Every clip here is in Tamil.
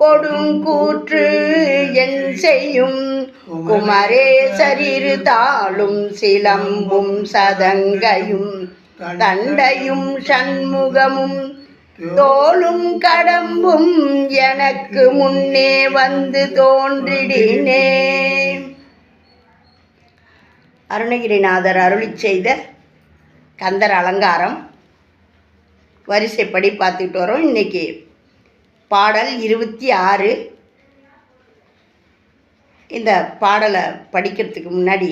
கொடுங்கூற்று என் செய்யும். குமரேசரிரு தாளும் சிலம்பும் சதங்கையும். தண்டையும் சண்முகமும் தோளும் கடம்பும் எனக்கு முன்னே வந்து தோன்றிடினே. அருணகிரிநாதர் அருளிச் செய்த கந்தர் அலங்காரம். வரிசைப்படி பார்த்துக்கிட்டு வரோம். இன்னைக்கு பாடல் இருபத்தி ஆறு. இந்த பாடலை படிக்கிறதுக்கு முன்னாடி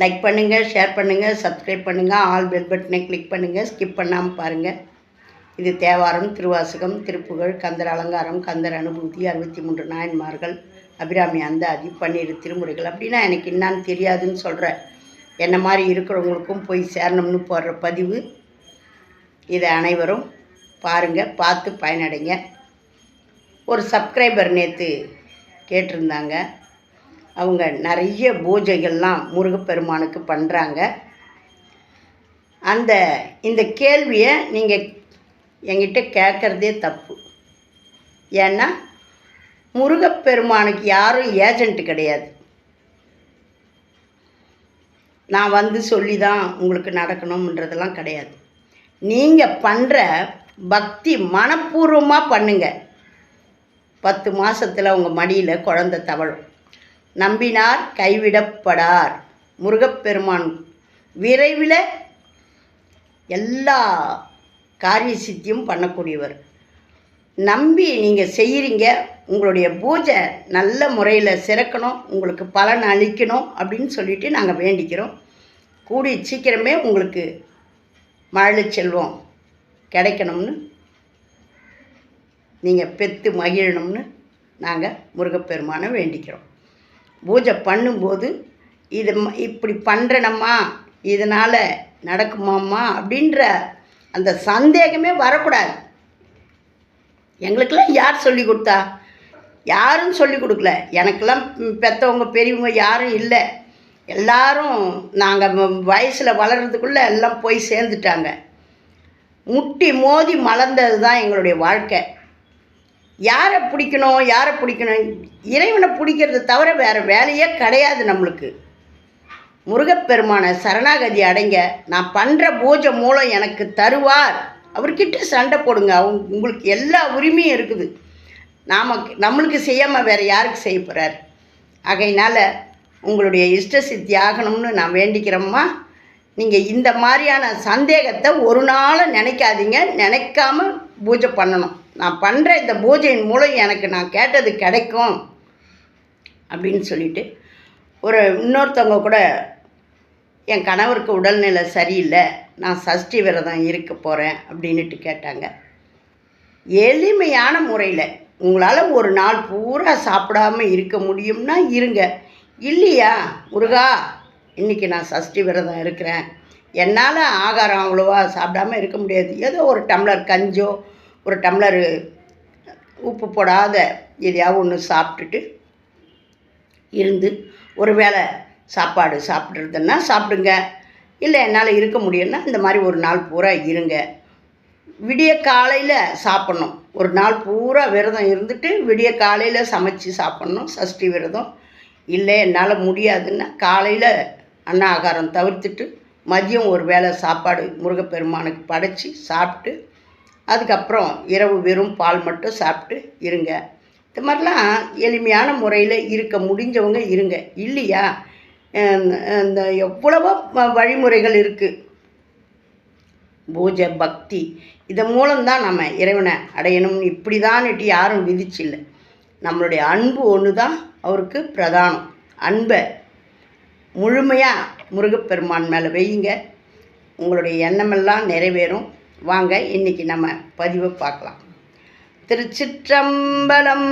லைக் பண்ணுங்கள் ஷேர் பண்ணுங்கள் சப்ஸ்கிரைப் பண்ணுங்கள் ஆல் பெல் பட்டனை கிளிக் பண்ணுங்கள் ஸ்கிப் பண்ணாமல் பாருங்கள் இது தேவாரம் திருவாசகம் திருப்புகழ் கந்தர் அலங்காரம் கந்தர் அனுபூதி அறுபத்தி மூன்று நாயன்மார்கள் அபிராமி அந்தாதி பன்னிரு திருமுறைகள். அப்படின்னா எனக்கு என்னான்னு தெரியாதுன்னு சொல்கிறேன் என்ன மாதிரி இருக்கிறவங்களுக்கும் போய் சேரணும்னு போடுற பதிவு இதை அனைவரும் பாருங்கள் பார்த்து பயனடைங்க. ஒரு சப்ஸ்கிரைபர் நேற்று கேட்டிருந்தாங்க. அவங்க நிறைய பூஜைகள்லாம் முருகப்பெருமானுக்கு பண்ணுறாங்க அந்த இந்த கேள்வியை நீங்கள் என்கிட்ட கேட்குறதே தப்பு. ஏன்னா முருகப்பெருமானுக்கு யாரும் ஏஜென்ட் கிடையாது. நான் வந்து சொல்லி தான் உங்களுக்கு நடக்கணுன்றதெல்லாம் கிடையாது. நீங்கள் பண்ணுற பக்தி மனப்பூர்வமாக பண்ணுங்க. பத்து மாதத்தில் உங்கள் மடியில் குழந்த தவழும். நம்பினார் கைவிடப்படார். முருகப்பெருமான் விரைவில் எல்லா காரிய சித்தியும் பண்ணக்கூடியவர். நம்பி நீங்கள் செய்கிறீங்க உங்களுடைய பூஜை நல்ல முறையில் சிறக்கணும். உங்களுக்கு பலன் அளிக்கணும் அப்படின்னு சொல்லிட்டு நாங்கள் வேண்டிக்கிறோம். கூடி சீக்கிரமே உங்களுக்கு மழை செல்வோம். கிடைக்கணும்னு நீங்கள் பெற்று மகிழணும்னு நாங்கள் முருகப்பெருமானை வேண்டிக்கிறோம். பூஜை பண்ணும்போது இது இப்படி பண்ணுறனம்மா இதனால் நடக்குமாம்மா அப்படின்ற அந்த சந்தேகமே வரக்கூடாது. எங்களுக்கெல்லாம் யார் சொல்லி கொடுத்தா? யாரும் சொல்லி கொடுக்கல. எனக்கெல்லாம் பெற்றவங்க பெரியவங்க யாரும் இல்லை. எல்லாரும் நாங்கள் வயசில் வளர்கிறதுக்குள்ளே எல்லாம் போய் சேர்ந்துட்டாங்க. முட்டி மோதி மலர்ந்தது தான் எங்களுடைய வாழ்க்கை. யாரை பிடிக்கணும் யாரை பிடிக்கணும்? இறைவனை பிடிக்கிறத தவிர வேறு வேலையே கிடையாது நம்மளுக்கு. முருகப்பெருமானை சரணாகதி அடைங்க. நான் பண்ணுற பூஜை மூலம் எனக்கு தருவார். அவர்கிட்ட சண்டை போடுங்க. அவங்க உங்களுக்கு எல்லா உரிமையும் இருக்குது. நாம நம்மளுக்கு செய்யாமல் வேறு யாருக்கு செய்ய போகிறார் ஆகையினால் உங்களுடைய இஷ்ட சித்தி ஆகணும்னு நான் வேண்டிக்கிறேம்மா. நீங்கள் இந்த மாதிரியான சந்தேகத்தை ஒரு நாளும் நினைக்காதீங்க. நினைக்காம பூஜை பண்ணணும். நான் பண்ணுற இந்த பூஜையின் மூலம் எனக்கு நான் கேட்டது கிடைக்கும் அப்படின்னு சொல்லிட்டு ஒரு இன்னொருத்தவங்க கூட என் கணவருக்கு உடல்நிலை சரியில்லை. நான் சஷ்டி விரதம் இருக்க போகிறேன் அப்படின்னுட்டு கேட்டாங்க. எளிமையான முறையில் உங்களால் ஒரு நாள் பூரா சாப்பிடாம இருக்க முடியும்னா இருங்க. இல்லையா முருகா? இன்றைக்கி நான் சஷ்டி விரதம் இருக்கிறேன். என்னால் ஆகாரம் அவ்வளோவா சாப்பிடாம இருக்க முடியாது. ஏதோ ஒரு டம்ளர் கஞ்சோ ஒரு டம்ளர் உப்பு போடாத எதையாவது ஒன்று சாப்பிட்டுட்டு இருந்து ஒரு வேளை சாப்பாடு சாப்பிட்றதுன்னா சாப்பிடுங்க. இல்லை என்னால் இருக்க முடியும்னா இந்த மாதிரி ஒரு நாள் பூரா இருங்க. விடிய காலையில் சாப்பிட்ணும். ஒரு நாள் பூரா விரதம் இருந்துட்டு விடிய காலையில் சமைச்சு சாப்பிட்ணும். சஷ்டி விரதம். இல்லை என்னால் முடியாதுன்னா காலையில் அன்ன ஆகாரம் தவிர்த்துட்டு மதியம் ஒரு வேளை சாப்பாடு முருகப்பெருமானுக்கு படைச்சி சாப்பிட்டு அதுக்கப்புறம் இரவு வெறும் பால் மட்டும் சாப்பிட்டு இருங்க. இந்த மாதிரிலாம் எளிமையான முறையில் இருக்க முடிஞ்சவங்க இருங்க. இல்லையா? இந்த எவ்வளவோ வ- வழிமுறைகள் இருக்குது பூஜை பக்தி இதன் மூலம்தான் நம்ம இறைவனை அடையணும்னு இப்படி தான்ட்டு யாரும் விதிச்சில்லை. நம்மளுடைய அன்பு ஒன்று தான் அவருக்கு பிரதானம். அன்பை முழுமையாக முருகப்பெருமான் மேலே வையுங்க. உங்களுடைய எண்ணமெல்லாம் நிறைவேறும். வாங்க இன்றைக்கி நம்ம பதிவை பார்க்கலாம். திருச்சிற்றம்பலம்.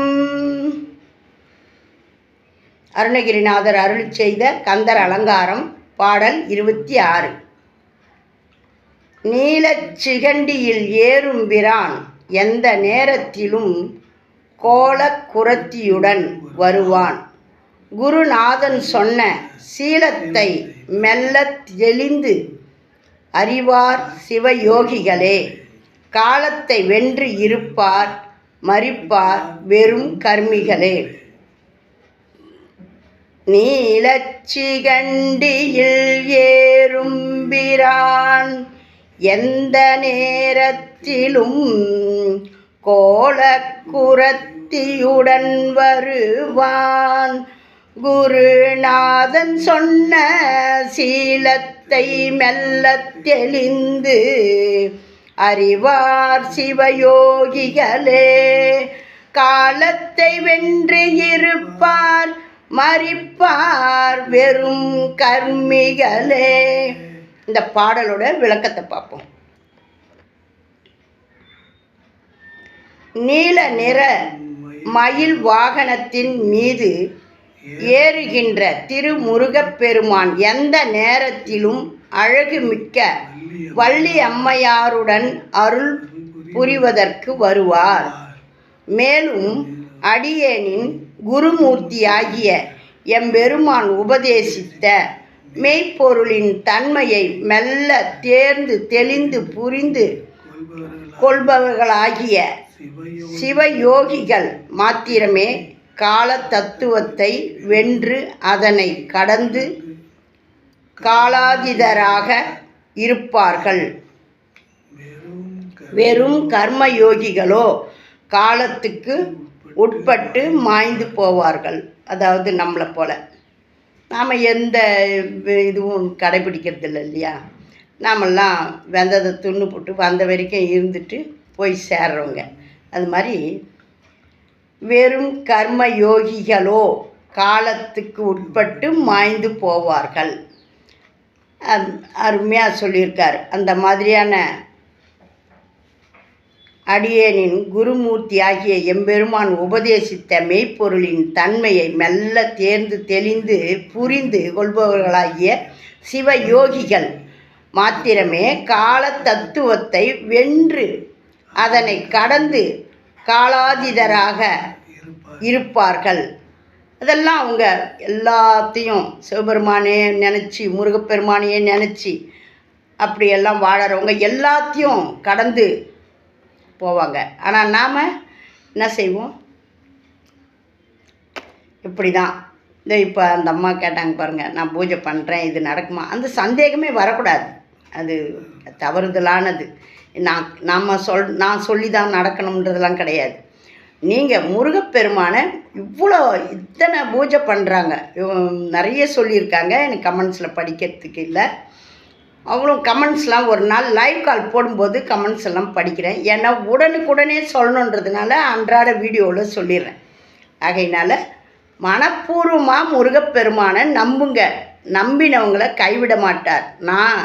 அருணகிரிநாதர் அருள் செய்த கந்தர் அலங்காரம் பாடல் இருபத்தி ஆறு. நீலச்சிகண்டியில் ஏறும் பிரான் எந்த நேரத்திலும் கோலக்குரத்தியுடன் வருவான். குருநாதன் சொன்ன சீலத்தை மெல்லத் தெளிந்து அறிவார் சிவயோகிகளே. காலத்தை வென்று இருப்பார் மறிப்பார் வெறும் கர்மிகளே. நீலச்சிகண்டியில் ஏறும்பிரான் எந்த நேரத்திலும் கோலக்குரத்தியுடன் வருவான். குருநாதன் சொன்ன சீலத்தை மெல்லத் தெளிந்து அறிவார் சிவயோகிகளே. காலத்தை வென்று இருப்பார் மறிப்பார் வெறும் கர்மிகளே. இந்த பாடலோட விளக்கத்தை பார்ப்போம். நீல நிற மயில் வாகனத்தின் மீது ஏறுகின்ற திருமுருகப்பெருமான் எந்த நேரத்திலும் அழகுமிக்க வள்ளியம்மையாருடன் வள்ளி அம்மையாருடன் அருள் புரிவதற்கு வருவார். மேலும் அடியேனின் குருமூர்த்தியாகிய எம்பெருமான் உபதேசித்த மெய்ப்பொருளின் தன்மையை மெல்ல தேர்ந்து தெளிந்து புரிந்து கொள்பவர்களாகிய சிவயோகிகள் மாத்திரமே கால தத்துவத்தை வென்று அதனை கடந்து காலாதிதராக இருப்பார்கள். வெறும் கர்மயோகிகளோ காலத்துக்கு உட்பட்டு மாய்ந்து போவார்கள். அதாவது நம்மளை போல. நாம் எந்த இதுவும் கடைபிடிக்கிறது இல்லையா? நாமெல்லாம் வெந்ததை துண்ணு போட்டு வந்த வரைக்கும் இருந்துட்டு போய் சேர்றவங்க. அது மாதிரி வெறும் கர்ம யோகிகளோ காலத்துக்கு உட்பட்டு மாய்ந்து போவார்கள். அருமையாக சொல்லியிருக்கார். அந்த மாதிரியான அடியேனின் குருமூர்த்தி ஆகிய எம்பெருமான் உபதேசித்த மெய்ப்பொருளின் தன்மையை மெல்ல தேர்ந்து தெளிந்து புரிந்து கொள்பவர்களாகிய சிவ யோகிகள் மாத்திரமே கால தத்துவத்தை வென்று அதனை கடந்து காலாதிதராக இருப்பார்கள். அதெல்லாம் அவங்க எல்லாத்தையும் சிவபெருமானே நினச்சி முருகப்பெருமானையே நினச்சி அப்படியெல்லாம் வாழறவங்க எல்லாத்தையும் கடந்து போவாங்க. ஆனால் நாம் என்ன செய்வோம்? இப்படி தான் இந்த இப்போ அந்த அம்மா கேட்டாங்க பாருங்கள் நான் பூஜை பண்ணுறேன் இது நடக்குமா? அந்த சந்தேகமே வரக்கூடாது. அது தவறுதலானது. நான் நம்ம சொல் நான் சொல்லி தான் நடக்கணுன்றதெல்லாம் கிடையாது. நீங்கள் முருகப்பெருமானை இவ்வளோ இத்தனை பூஜை பண்ணுறாங்க நிறைய சொல்லியிருக்காங்க. எனக்கு கமெண்ட்ஸில் படிக்கிறதுக்கு இல்லை. அவ்வளோ கமெண்ட்ஸ்லாம் ஒரு நாள் லைவ் கால் போடும்போது கமெண்ட்ஸ் எல்லாம் படிக்கிறேன். ஏன்னா உடனுக்குடனே சொல்லணுன்றதுனால அன்றாட வீடியோவில் சொல்லிடுறேன். ஆகையினால மனப்பூர்வமாக முருகப்பெருமானை நம்புங்க. நம்பினவங்களை கைவிட மாட்டார். நான்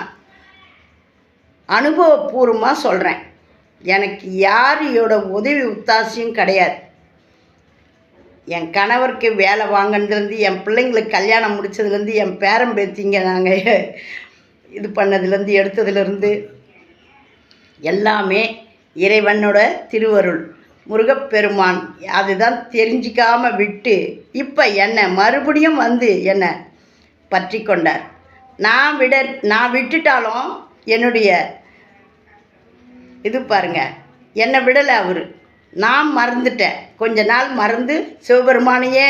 அனுபவபூர்வமாக சொல்கிறேன் எனக்கு யாரையோட உதவி உத்தாசியும் கிடையாது. என் கணவருக்கு வேலை வாங்கினதுலேருந்து என் பிள்ளைங்களுக்கு கல்யாணம் முடித்ததுலேருந்து என் பேரம் பேத்திங்க நாங்கள் இது பண்ணதுலேருந்து எடுத்ததுலேருந்து எல்லாமே இறைவனோட திருவருள். முருகப்பெருமான் அதுதான் தெரிஞ்சிக்காமல் விட்டு இப்போ என்னை மறுபடியும் வந்து என்னை பற்றி கொண்டார். நான் விட நான் விட்டுட்டாலும் என்னுடைய இது பாருங்க. என்னை விடலை அவர். நான் மறந்துட்டேன். கொஞ்ச நாள் மறந்து சிவபெருமானையே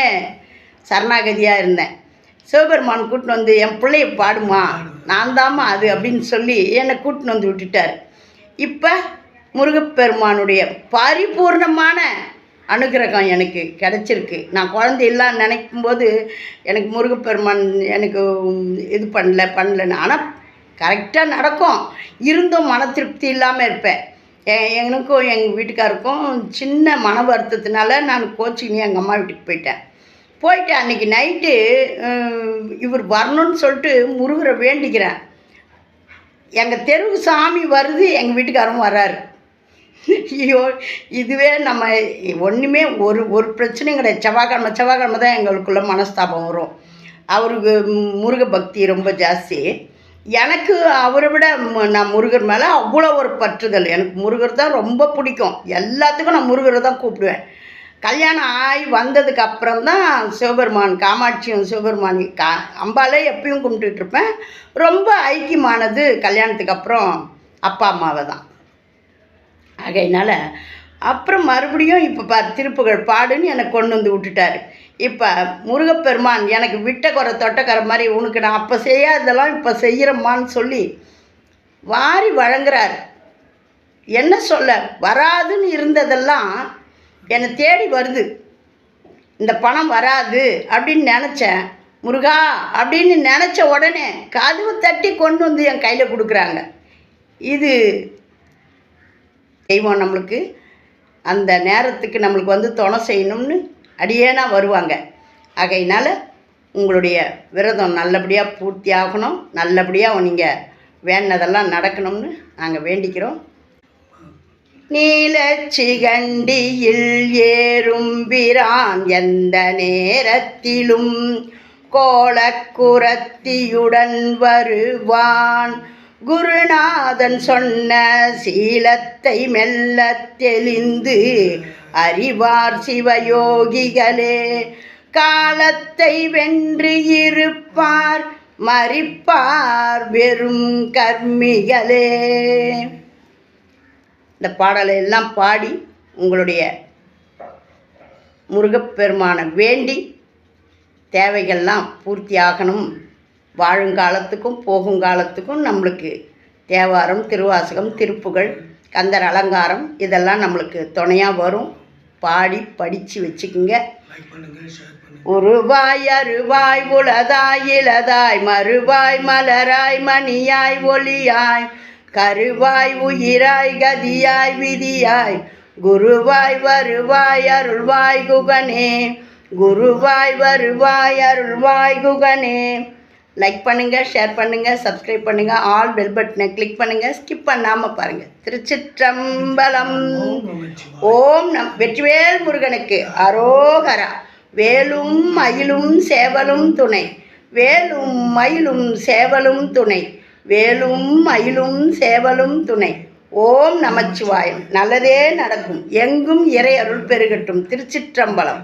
சரணாகதியாக இருந்தேன். சிவபெருமான் கூட்டின்னு வந்து என் பிள்ளைய பாடுமா? நான் தாம்மா அது அப்படின்னு சொல்லி என்னை கூட்டின்னு வந்து விட்டுட்டார். இப்போ முருகப்பெருமானுடைய பரிபூர்ணமான அனுகிரகம் எனக்கு கிடச்சிருக்கு. நான் குழந்தை இல்லான்னு நினைக்கும்போது எனக்கு முருகப்பெருமான் எனக்கு இது பண்ணல பண்ணலன்னு. ஆனால் கரெக்டாக நடக்கும். இருந்தும் மன திருப்தி இல்லாமல் இருப்பேன். எனக்கும் எங்கள் வீட்டுக்காருக்கும் சின்ன மன வருத்தத்தினால நான் கோச்சிக்கினே எங்கள் அம்மா வீட்டுக்கு போயிட்டேன். போயிட்டு அன்றைக்கி நைட்டு இவர் வரணும்னு சொல்லிட்டு முருகரை வேண்டிக்கிறேன். எங்கள் தெருவு சாமி வருது எங்கள் வீட்டுக்காரரும் வர்றாரு ஐயோ இதுவே நம்ம ஒன்றுமே ஒரு ஒரு பிரச்சனையும் கிடையாது. செவ்வாய்க்கிழமை செவ்வாய்க்கிழமை தான் எங்களுக்குள்ள மனஸ்தாபம் வரும். அவருக்கு முருக பக்தி ரொம்ப ஜாஸ்தி. எனக்கு அவரை விட நான் முருகர் மேலே அவ்வளோ ஒரு பற்றுதல். எனக்கு முருகர் தான் ரொம்ப பிடிக்கும். எல்லாத்துக்கும் நான் முருகரை தான் கூப்பிடுவேன். கல்யாணம் ஆகி வந்ததுக்கு அப்புறம் தான் சிவபெருமான் காமாட்சியும் சிவபெருமான் கா அம்பாலே எப்பயும் கும்பிட்டுட்ருப்பேன் ரொம்ப ஐக்கியமானது கல்யாணத்துக்கு அப்புறம் அப்பா அம்மாவை தான். ஆகையினால அப்புறம் மறுபடியும் இப்போ பார் திருப்புகழ் பாடுன்னு எனக்கு கொண்டு வந்து விட்டுட்டாரு. இப்போ முருகப்பெருமான் எனக்கு விட்ட குறை தொட்டக்கரை மாதிரி உனக்கு நான் அப்போ செய்யாததெல்லாம் இப்போ செய்கிறம்மான்னு சொல்லி வாரி வழங்குறார். என்ன சொல்ல வராதுன்னு இருந்ததெல்லாம் என்னை தேடி வருது. இந்த பணம் வராது அப்படின்னு நினச்சேன். முருகா அப்படின்னு நினச்ச உடனே கதவு தட்டி கொண்டு வந்து என் கையில் கொடுக்குறாங்க. இது தெய்வம் நம்மளுக்கு. அந்த நேரத்துக்கு நம்மளுக்கு வந்து துணை செய்யணும்னு அடியேனா வருவாங்க. ஆகையினால உங்களுடைய விரதம் நல்லபடியாக பூர்த்தி ஆகணும். நல்லபடியாக நீங்கள் வேண்டதெல்லாம் நடக்கணும்னு நாங்கள் வேண்டிக்கிறோம். நீலச்சிகண்டியில் ஏறும் பிரான் எந்த நேரத்திலும் கோலக்குரத்தியுடன் வருவான். குருநாதன் சொன்ன சீலத்தை மெல்ல தெளிந்து அறிவார் சிவயோகிகளே. காலத்தை வென்று இருப்பார் மறிப்பார் வெறும் கர்மிகளே. இந்த பாடலை எல்லாம் பாடி உங்களுடைய முருகப்பெருமானை வேண்டி தேவைகள்லாம் பூர்த்தி ஆகணும் வாழுங்காலத்துக்கும் போகுங்காலத்துக்கும் நம்மளுக்கு தேவாரம் திருவாசகம் திருப்புகழ் கந்தர் அலங்காரம் இதெல்லாம் நம்மளுக்கு துணையாக வரும். பாடி படித்து வச்சுக்குங்க. உருவாய் அருவாய் உளதாய் இளதாய் மறுவாய் மலராய் மணியாய் ஒளியாய் கருவாய் உயிராய் கதியாய் விதியாய் குருவாய் வருவாய் அருள்வாய் குகனே குருவாய் வருவாய் அருள்வாய் குகனே. லைக் பண்ணுங்கள் ஷேர் பண்ணுங்கள் சப்ஸ்கிரைப் பண்ணுங்க ஆல் பெல் பட்டனை கிளிக் பண்ணுங்கள் ஸ்கிப் பண்ணாமல் பாருங்கள் திருச்சிற்றம்பலம். ஓம் ஓம் நம் வெற்றிவேல் முருகனுக்கு அரோகரா. வேலும் மயிலும் சேவலும் துணை. வேலும் மயிலும் சேவலும் துணை. வேலும் மயிலும் சேவலும் துணை. ஓம் நமச்சிவாயம். நல்லதே நடக்கும். எங்கும் இறை அருள் பெருகட்டும். திருச்சிற்றம்பலம்.